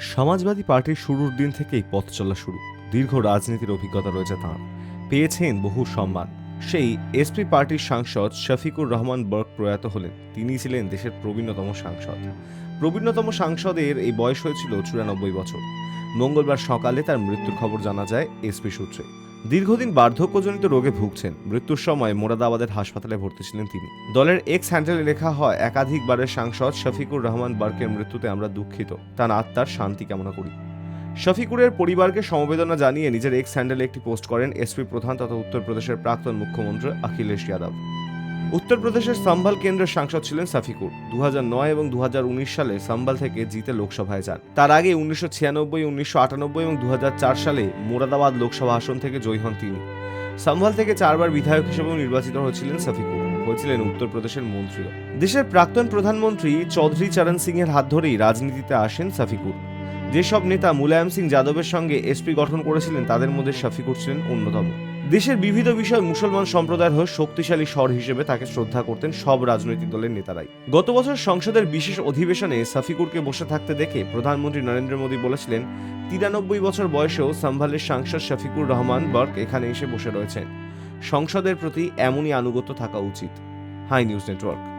সমাজবাদী পার্টির শুরুর দিন থেকেই পথ চলা শুরু। দীর্ঘ রাজনীতির অভিজ্ঞতা রয়েছে তাঁর। পেয়েছেন বহু সম্মান। সেই এসপি পার্টির সাংসদ শফিকুর রহমান বর্গ প্রয়াত হলেন। তিনি ছিলেন দেশের প্রবীণতম সাংসদ। প্রবীণতম সাংসদের এই বয়স হয়েছিল চুরানব্বই বছর। মঙ্গলবার সকালে তার মৃত্যুর খবর জানা যায় এসপি সূত্রে। দীর্ঘদিন বার্ধক্যজনিত রোগে ভুগছেন। মৃত্যুর সময় মোরাদাবাদের হাসপাতালে ভর্তি ছিলেন তিনি। দলের এক্স হ্যান্ডেলে লেখা হয়, একাধিকবারের সাংসদ শফিকুর রহমান বার্কের মৃত্যুতে আমরা দুঃখিত। তার আত্মার শান্তি কামনা করি। শফিকুরের পরিবারকে সমবেদনা জানিয়ে নিজের এক্স হ্যান্ডেলে একটি পোস্ট করেন এসপি প্রধান তথা উত্তরপ্রদেশের প্রাক্তন মুখ্যমন্ত্রী অখিলেশ যাদব। উত্তরপ্রদেশের সাম্বাল কেন্দ্রের সাংসদ ছিলেন সাফিকুর। দু এবং দুহাজার উনিশ সালে সাম্বাল থেকে জিতে লোকসভায় যান। তার আগে উনিশশো ছিয়ানব্বই, উনিশশো আটানব্বই এবং দু সালে মোরাদাবাদ লোকসভা আসন থেকে জয়ী হন তিনি। সাম্বাল থেকে চারবার বিধায়ক হিসেবেও নির্বাচিত হয়েছিলেন সাফিকুর। হয়েছিলেন উত্তরপ্রদেশের মন্ত্রীও। দেশের প্রাক্তন প্রধানমন্ত্রী চৌধুরী চরণ সিং এর হাত ধরেই রাজনীতিতে আসেন সাফিকুর। যেসব নেতা মুলায়ম সিং যাদবের সঙ্গে এসপি গঠন করেছিলেন, তাদের মধ্যে শফিকুর ছিলেন অন্যতম। দেশের বিবিধ বিষয় মুসলমান সম্প্রদায়ের হয়ে শক্তিশালী স্বর হিসেবে তাকে শ্রদ্ধা করতেন সব রাজনৈতিক দলের নেতারাই। গত বছর সংসদের বিশেষ অধিবেশনে সাফিকুরকে বসে থাকতে দেখে প্রধানমন্ত্রী নরেন্দ্র মোদী বলেছিলেন, তিরানব্বই বছর বয়সেও সাম্ভালের সাংসদ শফিকুর রহমান বর্ক এখানে এসে বসে রয়েছেন। সংসদের প্রতি এমনই আনুগত্য থাকা উচিত। High news network.